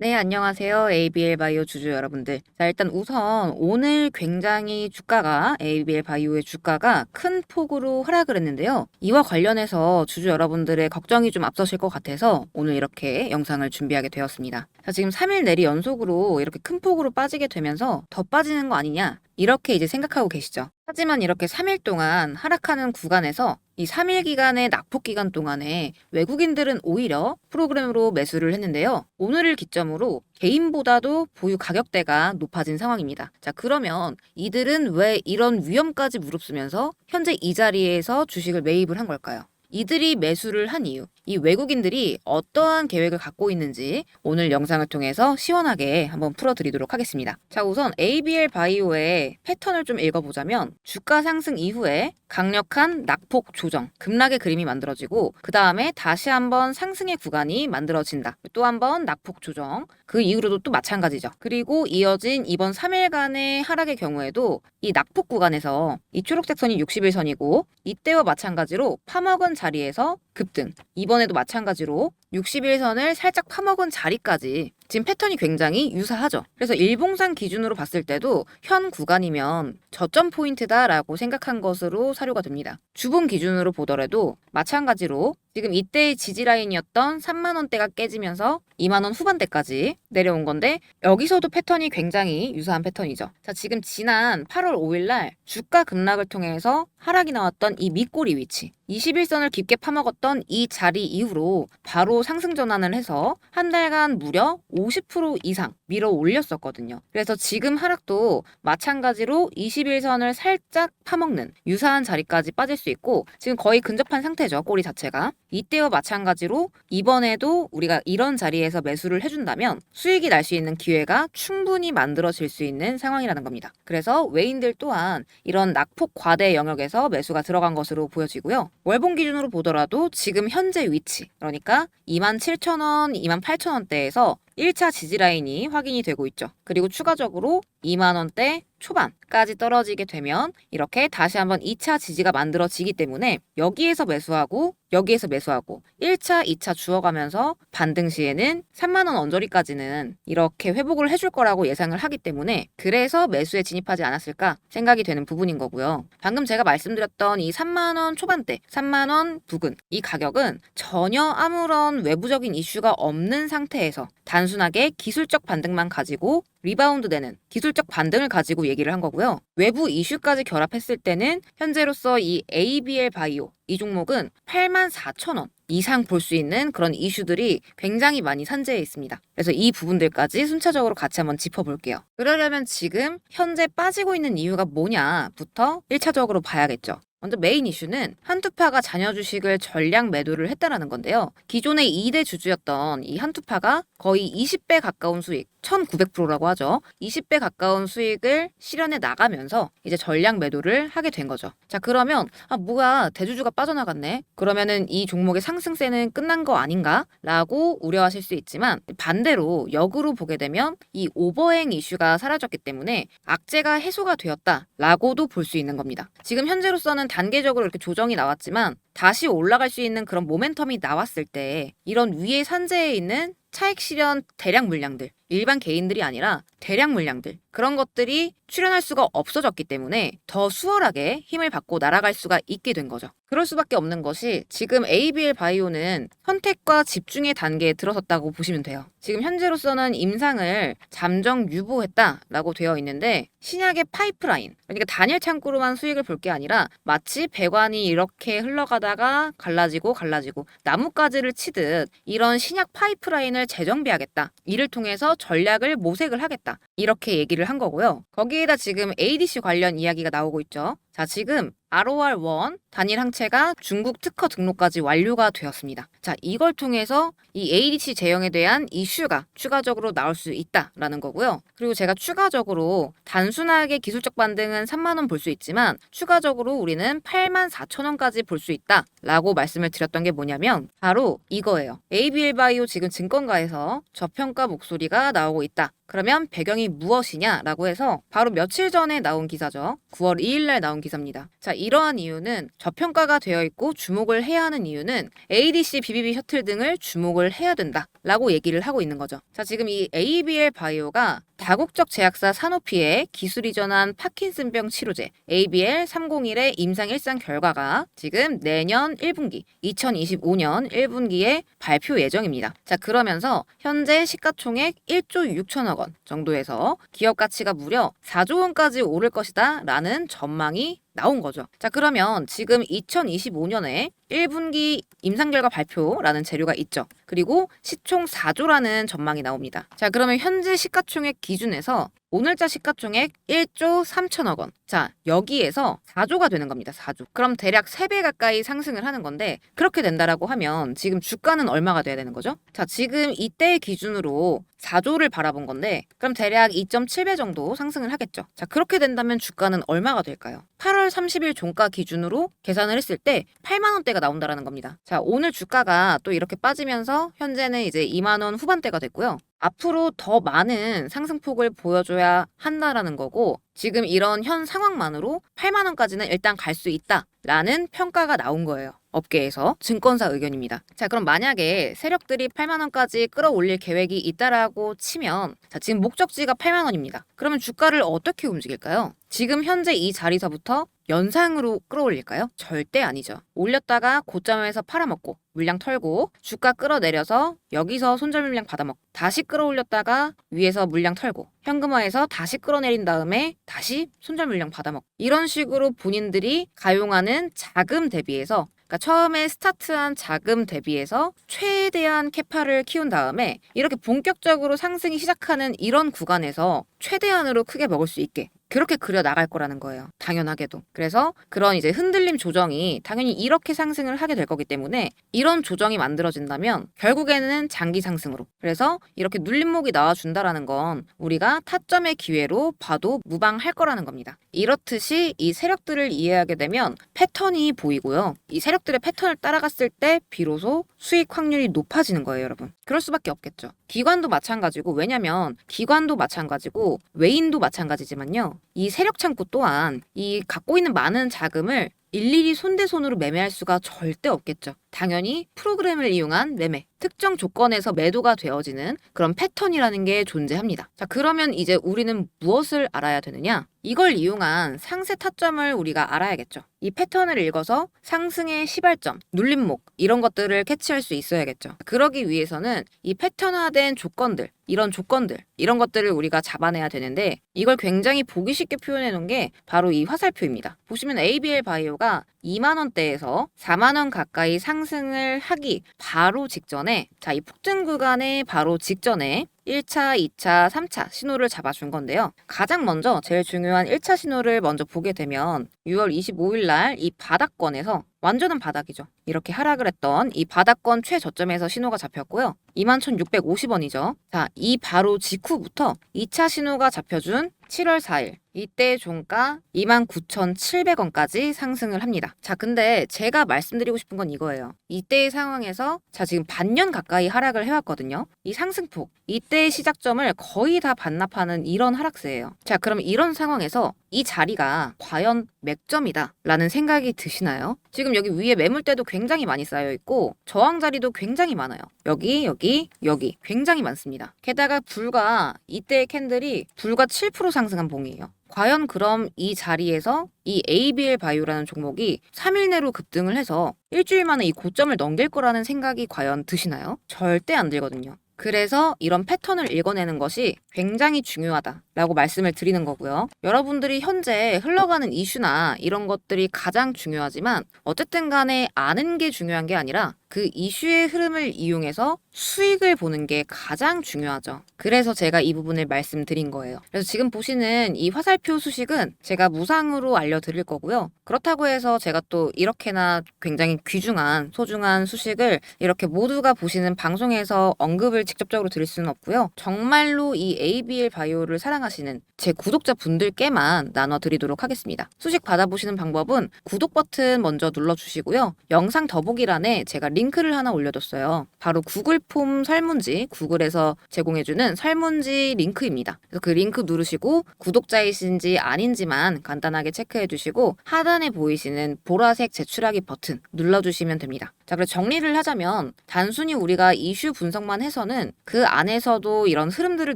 네, 안녕하세요. ABL 바이오 주주 여러분들. 자, 일단 우선 오늘 굉장히 주가가, ABL 바이오의 주가가 큰 폭으로 하락을 했는데요. 이와 관련해서 주주 여러분들의 걱정이 좀 앞서실 것 같아서 오늘 이렇게 영상을 준비하게 되었습니다. 자, 지금 3일 내리 연속으로 이렇게 큰 폭으로 빠지게 되면서 더 빠지는 거 아니냐? 이렇게 이제 생각하고 계시죠. 하지만 이렇게 3일 동안 하락하는 구간에서 이 3일 기간의 낙폭 기간 동안에 외국인들은 오히려 프로그램으로 매수를 했는데요. 오늘을 기점으로 개인보다도 보유 가격대가 높아진 상황입니다. 자, 그러면 이들은 왜 이런 위험까지 무릅쓰면서 현재 이 자리에서 주식을 매입을 한 걸까요? 이들이 매수를 한 이유, 이 외국인들이 어떠한 계획을 갖고 있는지 오늘 영상을 통해서 시원하게 한번 풀어드리도록 하겠습니다. 자, 우선 ABL 바이오의 패턴을 좀 읽어보자면 주가 상승 이후에 강력한 낙폭 조정, 급락의 그림이 만들어지고 그 다음에 다시 한번 상승의 구간이 만들어진다. 또 한번 낙폭 조정, 그 이후로도 또 마찬가지죠. 그리고 이어진 이번 3일간의 하락의 경우에도 이 낙폭 구간에서 이 초록색 선이 61선이고 이때와 마찬가지로 파먹은 자리에서 급등. 이번에도 마찬가지로 61선을 살짝 파먹은 자리까지 지금 패턴이 굉장히 유사하죠. 그래서 일봉상 기준으로 봤을 때도 현 구간이면 저점 포인트다라고 생각한 것으로 사료가 됩니다. 주봉 기준으로 보더라도 마찬가지로 지금 이때의 지지 라인이었던 3만 원대가 깨지면서 2만 원 후반대까지 내려온 건데 여기서도 패턴이 굉장히 유사한 패턴이죠. 자, 지금 지난 8월 5일 날 주가 급락을 통해서 하락이 나왔던 이 밑꼬리 위치 21선을 깊게 파먹었던 이 자리 이후로 바로 상승 전환을 해서 한 달간 무려 50% 이상 밀어 올렸었거든요. 그래서 지금 하락도 마찬가지로 21선을 살짝 파먹는 유사한 자리까지 빠질 수 있고 지금 거의 근접한 상태죠. 꼬리 자체가. 이때와 마찬가지로 이번에도 우리가 이런 자리에서 매수를 해준다면 수익이 날 수 있는 기회가 충분히 만들어질 수 있는 상황이라는 겁니다. 그래서 외인들 또한 이런 낙폭 과대 영역에서 매수가 들어간 것으로 보여지고요. 월봉 기준으로 보더라도 지금 현재 위치, 그러니까 27,000원, 28,000원대에서 1차 지지 라인이 확인이 되고 있죠. 그리고 추가적으로 2만 원대 초반까지 떨어지게 되면 이렇게 다시 한번 2차 지지가 만들어지기 때문에 여기에서 매수하고 여기에서 매수하고 1차, 2차 주어가면서 반등 시에는 3만 원 언저리까지는 이렇게 회복을 해줄 거라고 예상을 하기 때문에 그래서 매수에 진입하지 않았을까 생각이 되는 부분인 거고요. 방금 제가 말씀드렸던 이 3만 원 초반대, 3만 원 부근 이 가격은 전혀 아무런 외부적인 이슈가 없는 상태에서 단순하게 기술적 반등만 가지고 리바운드 되는 기술적 반등을 가지고 얘기를 한 거고요. 외부 이슈까지 결합했을 때는 현재로서 이 ABL 바이오 이 종목은 8만 4천 원 이상 볼 수 있는 그런 이슈들이 굉장히 많이 산재해 있습니다. 그래서 이 부분들까지 순차적으로 같이 한번 짚어볼게요. 그러려면 지금 현재 빠지고 있는 이유가 뭐냐부터 1차적으로 봐야겠죠. 먼저 메인 이슈는 한투파가 자녀 주식을 전량 매도를 했다라는 건데요. 기존의 2대 주주였던 이 한투파가 거의 20배 가까운 수익, 1900%라고 하죠. 20배 가까운 수익을 실현해 나가면서 이제 전량 매도를 하게 된 거죠. 자, 그러면 아 뭐야 대주주가 빠져나갔네. 그러면은 이 종목의 상승세는 끝난 거 아닌가? 라고 우려하실 수 있지만 반대로 역으로 보게 되면 이 오버행 이슈가 사라졌기 때문에 악재가 해소가 되었다라고도 볼 수 있는 겁니다. 지금 현재로서는 단계적으로 이렇게 조정이 나왔지만 다시 올라갈 수 있는 그런 모멘텀이 나왔을 때 이런 위에 산재에 있는 차익 실현 대량 물량들 일반 개인들이 아니라 대량 물량들 그런 것들이 출현할 수가 없어졌기 때문에 더 수월하게 힘을 받고 날아갈 수가 있게 된 거죠. 그럴 수밖에 없는 것이 지금 ABL 바이오는 선택과 집중의 단계에 들어섰다고 보시면 돼요. 지금 현재로서는 임상을 잠정 유보했다라고 되어 있는데 신약의 파이프라인 그러니까 단일 창구로만 수익을 볼 게 아니라 마치 배관이 이렇게 흘러가다가 갈라지고 갈라지고 나뭇가지를 치듯 이런 신약 파이프라인을 재정비하겠다. 이를 통해서 전략을 모색을 하겠다. 이렇게 얘기를 한 거고요. 거기에다 지금 ADC 관련 이야기가 나오고 있죠. 자, 지금 ROR1 단일 항체가 중국 특허 등록까지 완료가 되었습니다. 자, 이걸 통해서 이 ADC 제형에 대한 이슈가 추가적으로 나올 수 있다라는 거고요. 그리고 제가 추가적으로 단순하게 기술적 반등은 3만 원 볼 수 있지만 추가적으로 우리는 8만 4천 원까지 볼 수 있다라고 말씀을 드렸던 게 뭐냐면 바로 이거예요. ABL 바이오 지금 증권가에서 저평가 목소리가 나오고 있다. 그러면 배경이 무엇이냐라고 해서 바로 며칠 전에 나온 기사죠. 9월 2일 날 나온 기사입니다. 자, 이러한 이유는 저평가가 되어 있고 주목을 해야 하는 이유는 ADC, BBB 셔틀 등을 주목을 해야 된다라고 얘기를 하고 있는 거죠. 자, 지금 이 ABL 바이오가 다국적 제약사 사노피의 기술 이 전한 파킨슨병 치료제 ABL 301의 임상 1상 결과가 지금 내년 1분기, 2025년 1분기에 발표 예정입니다. 자, 그러면서 현재 시가총액 1조 6천억 원 정도에서 기업 가치가 무려 4조 원까지 오를 것이다 라는 전망이 나온 거죠. 자, 그러면 지금 2025년에 1분기 임상 결과 발표라는 재료가 있죠. 그리고 시총 4조라는 전망이 나옵니다. 자, 그러면 현재 시가총액 기준에서 오늘자 시가총액 1조 3천억 원. 자, 여기에서 4조가 되는 겁니다. 4조. 그럼 대략 3배 가까이 상승을 하는 건데 그렇게 된다라고 하면 지금 주가는 얼마가 돼야 되는 거죠? 자, 지금 이때 기준으로 4조를 바라본 건데 그럼 대략 2.7배 정도 상승을 하겠죠. 자, 그렇게 된다면 주가는 얼마가 될까요? 8월 30일 종가 기준으로 계산을 했을 때 8만 원대가 나온다라는 겁니다. 자, 오늘 주가가 또 이렇게 빠지면서 현재는 이제 2만 원 후반대가 됐고요. 앞으로 더 많은 상승폭을 보여줘야 한다라는 거고 지금 이런 현 상황만으로 8만 원까지는 일단 갈 수 있다라는 평가가 나온 거예요. 업계에서 증권사 의견입니다. 자, 그럼 만약에 세력들이 8만 원까지 끌어올릴 계획이 있다라고 치면 자, 지금 목적지가 8만 원입니다. 그러면 주가를 어떻게 움직일까요? 지금 현재 이 자리서부터 연상으로 끌어올릴까요? 절대 아니죠. 올렸다가 고점에서 팔아먹고 물량 털고 주가 끌어내려서 여기서 손절 물량 받아먹고 다시 끌어올렸다가 위에서 물량 털고 현금화해서 다시 끌어내린 다음에 다시 손절 물량 받아먹고 이런 식으로 본인들이 가용하는 자금 대비해서 그러니까 처음에 스타트한 자금 대비해서 최대한 캐파를 키운 다음에 이렇게 본격적으로 상승이 시작하는 이런 구간에서 최대한으로 크게 먹을 수 있게 그렇게 그려 나갈 거라는 거예요. 당연하게도. 그래서 그런 이제 흔들림 조정이 당연히 이렇게 상승을 하게 될 거기 때문에 이런 조정이 만들어진다면 결국에는 장기 상승으로. 그래서 이렇게 눌림목이 나와준다라는 건 우리가 타점의 기회로 봐도 무방할 거라는 겁니다. 이렇듯이 이 세력들을 이해하게 되면 패턴이 보이고요. 이 세력들의 패턴을 따라갔을 때 비로소 수익 확률이 높아지는 거예요, 여러분. 그럴 수밖에 없겠죠. 기관도 마찬가지고 왜냐면 기관도 마찬가지고 외인도 마찬가지지만요. 이 세력 창구 또한 이 갖고 있는 많은 자금을 일일이 손대손으로 매매할 수가 절대 없겠죠. 당연히 프로그램을 이용한 매매, 특정 조건에서 매도가 되어지는 그런 패턴이라는 게 존재합니다. 자, 그러면 이제 우리는 무엇을 알아야 되느냐? 이걸 이용한 상세 타점을 우리가 알아야겠죠. 이 패턴을 읽어서 상승의 시발점, 눌림목 이런 것들을 캐치할 수 있어야겠죠. 그러기 위해서는 이 패턴화된 조건들, 이런 조건들, 이런 것들을 우리가 잡아내야 되는데 이걸 굉장히 보기 쉽게 표현해 놓은 게 바로 이 화살표입니다. 보시면 ABL 바이오가 2만 원대에서 4만 원 가까이 상승을 하기 바로 직전에 자, 이 폭등 구간의 바로 직전에 1차, 2차, 3차 신호를 잡아준 건데요. 가장 먼저 제일 중요한 1차 신호를 먼저 보게 되면 6월 25일 날 이 바닥권에서 완전한 바닥이죠. 이렇게 하락을 했던 이 바닥권 최저점에서 신호가 잡혔고요. 21,650원이죠. 자, 이 바로 직후부터 2차 신호가 잡혀준 7월 4일 이때 종가 29,700원까지 상승을 합니다. 자, 근데 제가 말씀드리고 싶은 건 이거예요. 이때의 상황에서 자, 지금 반년 가까이 하락을 해왔거든요. 이 상승폭, 이때의 시작점을 거의 다 반납하는 이런 하락세예요. 자, 그럼 이런 상황에서 이 자리가 과연 맥점이다 라는 생각이 드시나요? 지금 여기 위에 매물대도 굉장히 많이 쌓여 있고 저항 자리도 굉장히 많아요. 여기, 여기, 여기 굉장히 많습니다. 게다가 불과 이때의 캔들이 불과 7% 상승한 봉이에요. 과연 그럼 이 자리에서 이 ABL 바이오라는 종목이 3일 내로 급등을 해서 일주일 만에 이 고점을 넘길 거라는 생각이 과연 드시나요? 절대 안 들거든요. 그래서 이런 패턴을 읽어내는 것이 굉장히 중요하다라고 말씀을 드리는 거고요. 여러분들이 현재 흘러가는 이슈나 이런 것들이 가장 중요하지만 어쨌든 간에 아는 게 중요한 게 아니라 그 이슈의 흐름을 이용해서 수익을 보는 게 가장 중요하죠. 그래서 제가 이 부분을 말씀드린 거예요. 그래서 지금 보시는 이 화살표 수식은 제가 무상으로 알려드릴 거고요. 그렇다고 해서 제가 또 이렇게나 굉장히 귀중한 소중한 수식을 이렇게 모두가 보시는 방송에서 언급을 직접적으로 드릴 수는 없고요. 정말로 이 ABL 바이오를 사랑하시는 제 구독자 분들께만 나눠드리도록 하겠습니다. 수식 받아보시는 방법은 구독 버튼 먼저 눌러주시고요. 영상 더보기란에 제가 링크를 하나 올려뒀어요. 바로 구글 폼 설문지, 구글에서 제공해주는 설문지 링크입니다. 그래서 그 링크 누르시고 구독자이신지 아닌지만 간단하게 체크해주시고 하단에 보이시는 보라색 제출하기 버튼 눌러주시면 됩니다. 자, 그래서 정리를 하자면 단순히 우리가 이슈 분석만 해서는 그 안에서도 이런 흐름들을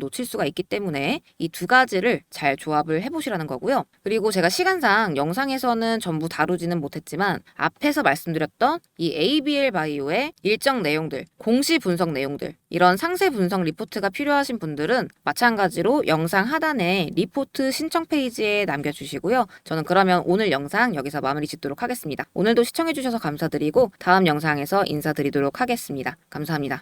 놓칠 수가 있기 때문에 이 두 가지를 잘 조합을 해보시라는 거고요. 그리고 제가 시간상 영상에서는 전부 다루지는 못했지만 앞에서 말씀드렸던 이 ABL 바이오의 일정 내용들, 공시 분석 내용들, 이런 상세 분석 리포트가 필요하신 분들은 마찬가지로 영상 하단에 리포트 신청 페이지에 남겨주시고요. 저는 그러면 오늘 영상 여기서 마무리 짓도록 하겠습니다. 오늘도 시청해주셔서 감사드리고 다음 영상에서 인사드리도록 하겠습니다. 감사합니다.